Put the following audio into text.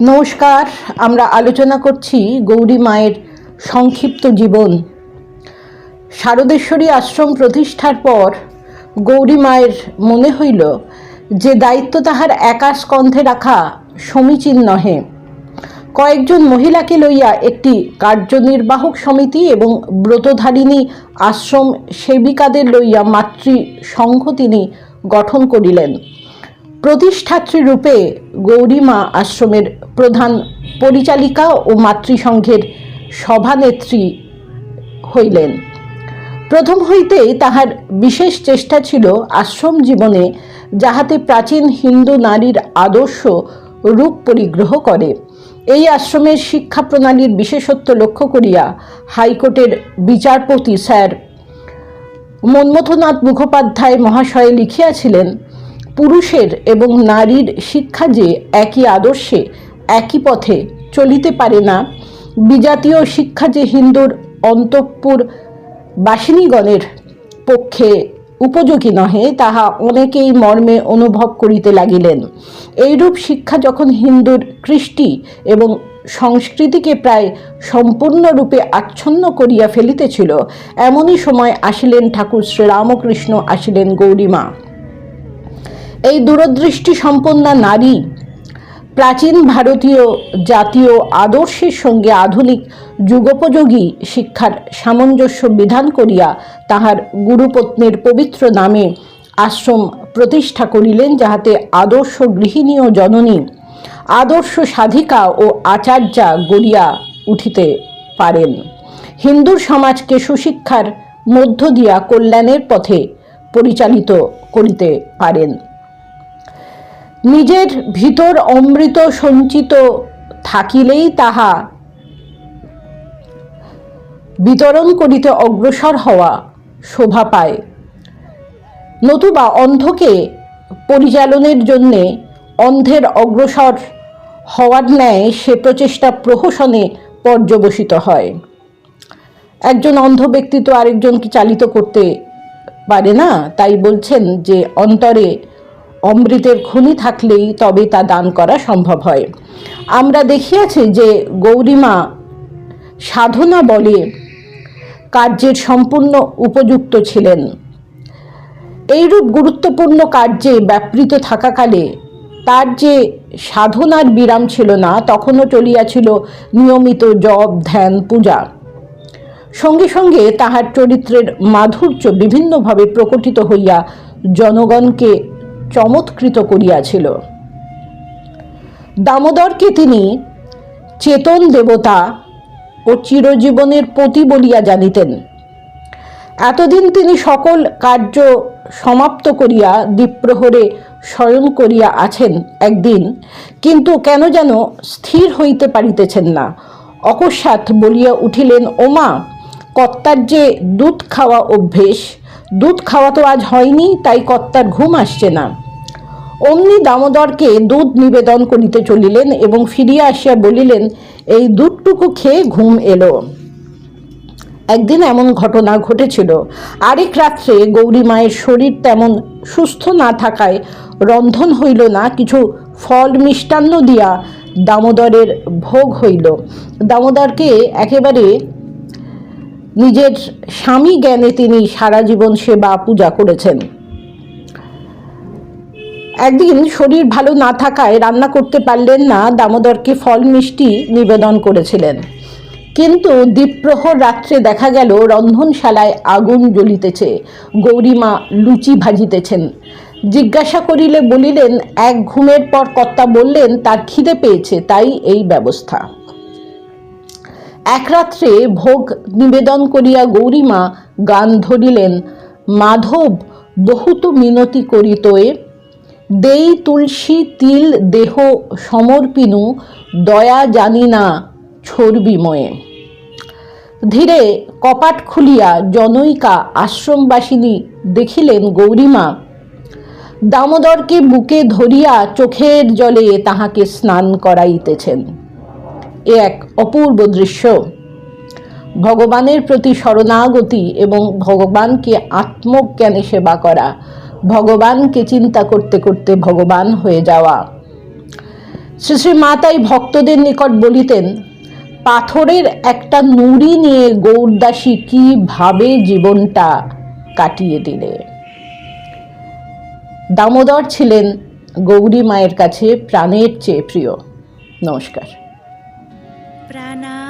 নমস্কার, আমরা আলোচনা করছি গৌরী মায়ের সংক্ষিপ্ত জীবন। শারদেশ্বরী আশ্রম প্রতিষ্ঠার পর গৌরী মায়ের মনে হইল যে দায়িত্ব তাহার একা স্কন্ধে রাখা সমীচীন নহে। কয়েকজন মহিলাকে লইয়া একটি কার্যনির্বাহক সমিতি এবং ব্রতধারিণী আশ্রম সেবিকাদের লইয়া মাতৃ সংঘ তিনি গঠন করিলেন। প্রতিষ্ঠাত্রী রূপে গৌরীমা আশ্রমের প্রধান পরিচালিকা ও মাতৃসংঘের সভানেত্রী হইলেন। প্রথম হইতেই তাহার বিশেষ চেষ্টা ছিল আশ্রম জীবনে যাহাতে প্রাচীন হিন্দু নারীর আদর্শ রূপ পরিগ্রহ করে। এই আশ্রমের শিক্ষা প্রণালীর বিশেষত্ব লক্ষ্য করিয়া হাইকোর্টের বিচারপতি স্যার মন্মথনাথ মুখোপাধ্যায় মহাশয়ে লিখিয়াছিলেন পুরুষের এবং নারীর শিক্ষা যে একই আদর্শে, একই পথে চলিতে পারে না, বিজাতীয় শিক্ষা যে হিন্দুর অন্তঃপুর বাসিনীগণের পক্ষে উপযোগী নহে, তাহা অনেকেই মর্মে অনুভব করিতে লাগিলেন। এইরূপ শিক্ষা যখন হিন্দুর কৃষ্টি এবং সংস্কৃতিকে প্রায় সম্পূর্ণরূপে আচ্ছন্ন করিয়া ফেলিতেছিল, এমনই সময় আসিলেন ঠাকুর শ্রীরামকৃষ্ণ, আসিলেন গৌরীমা। এই দূরদৃষ্টি সম্পন্না নারী প্রাচীন ভারতীয় জাতীয় আদর্শের সঙ্গে আধুনিক যুগোপযোগী শিক্ষার সামঞ্জস্য বিধান করিয়া তাহার গুরুপত্নের পবিত্র নামে আশ্রম প্রতিষ্ঠা করিলেন, যাহাতে আদর্শ গৃহিণী ও জননী, আদর্শ সাধিকা ও আচার্যা গড়িয়া উঠিতে পারেন। হিন্দুর সমাজকে সুশিক্ষার মধ্য দিয়া কল্যাণের পথে পরিচালিত করিতে পারেন। নিজের ভিতর অমৃত সঞ্চিত থাকিলেই তাহা বিতরণ করিতে অগ্রসর হওয়া শোভা পায়। নতুবা অন্ধকে পরিচালনের জন্যে অন্ধের অগ্রসর হওয়ার ন্যায় সে প্রচেষ্টা প্রহসনে পর্যবসিত হয়। একজন অন্ধ ব্যক্তি তো আরেকজনকে চালিত করতে পারে না, তাই বলছেন যে অন্তরে অমৃতের খনি থাকলেই তবে তা দান করা সম্ভব হয়। আমরা দেখিয়াছি যে গৌরীমা সাধনা বলে কার্যের সম্পূর্ণ উপযুক্ত ছিলেন। এইরূপ গুরুত্বপূর্ণ কার্যে ব্যাপৃত থাকাকালে তার যে সাধনার বিরাম ছিল না, তখনও চলিয়াছিল নিয়মিত জপ, ধ্যান, পূজা। সঙ্গে সঙ্গে তাহার চরিত্রের মাধুর্য বিভিন্নভাবে প্রকটিত হইয়া জনগণকে চমৎকৃত করিয়াছিল। দামোদরকে তিনি চেতন দেবতা ও চিরজীবনের পতি বলিয়া জানিতেন। এতদিন তিনি সকল কার্য সমাপ্ত করিয়া দ্বীপ্রহরে শয়ন করিয়া আছেন একদিন, কিন্তু কেন যেন স্থির হইতে পারিতেছেন না। অকস্মাৎ বলিয়া উঠিলেন, ওমা, কর্তার যে দুধ খাওয়া অভ্যেস দুধ খাওয়া তো আজ হয়নি, তাই কর্তার ঘুম আসছে না। অমনি দামোদরকে দুধ নিবেদন করিতে চলিলেন এবং ফিরিয়া আসিয়া বলিলেন, এই দুধটুকু খেয়ে ঘুম এলো। একদিন এমন ঘটনা ঘটেছিল। আরেক রাত্রে গৌরী মায়ের শরীর তেমন সুস্থ না থাকায় রন্ধন হইল না, কিছু ফল মিষ্টান্ন দিয়া দামোদরের ভোগ হইল। দামোদরকে একেবারে নিজের স্বামী জ্ঞানে তিনি সারা জীবন সেবা, পূজা করেছেন। একদিন শরীর ভালো না থাকায় রান্না করতে পারলেন না, দামোদরকে ফল মিষ্টি নিবেদন করেছিলেন। কিন্তু দ্বীপ্রহর রাত্রে দেখা গেল, রন্ধনশালায় আগুন জ্বলিতেছে, গৌরীমা লুচি ভাজিতেছেন। জিজ্ঞাসা করিলে বলিলেন, এক ঘুমের পর কর্তা বললেন, তার খিদে পেয়েছে, তাই এই ব্যবস্থা। এক রাত্রে ভোগ নিবেদন করিয়া গৌরীমা গান ধরিলেন, মাধব, বহুত মিনতি করিতয়ে দেই তুলসী তিল দেহ সমর্পিনু, দয়া জানি না ছর্বিময়ে ধীরে কপাট খুলিয়া জনৈকা আশ্রমবাসিনী দেখিলেন গৌরীমা। দামোদরকে বুকে ধরিয়া চোখের জলে তাহাকে স্নান করাইতেছেন। এ এক অপূর্ব দৃশ্য। ভগবানের প্রতি শরণাগতি এবং ভগবানকে আত্মজ্ঞানে সেবা করা, ভগবানকে চিন্তা করতে করতে ভগবান হয়ে যাওয়া। শ্রী শ্রী মাতাই ভক্তদের নিকট বলিতেন, পাথরের একটা নুড়ি নিয়ে গৌরদাসী কীভাবে জীবনটা কাটিয়ে দিলে? দামোদর ছিলেন গৌরী মায়ের কাছে প্রাণের চেয়ে প্রিয়। নমস্কার। प्राणा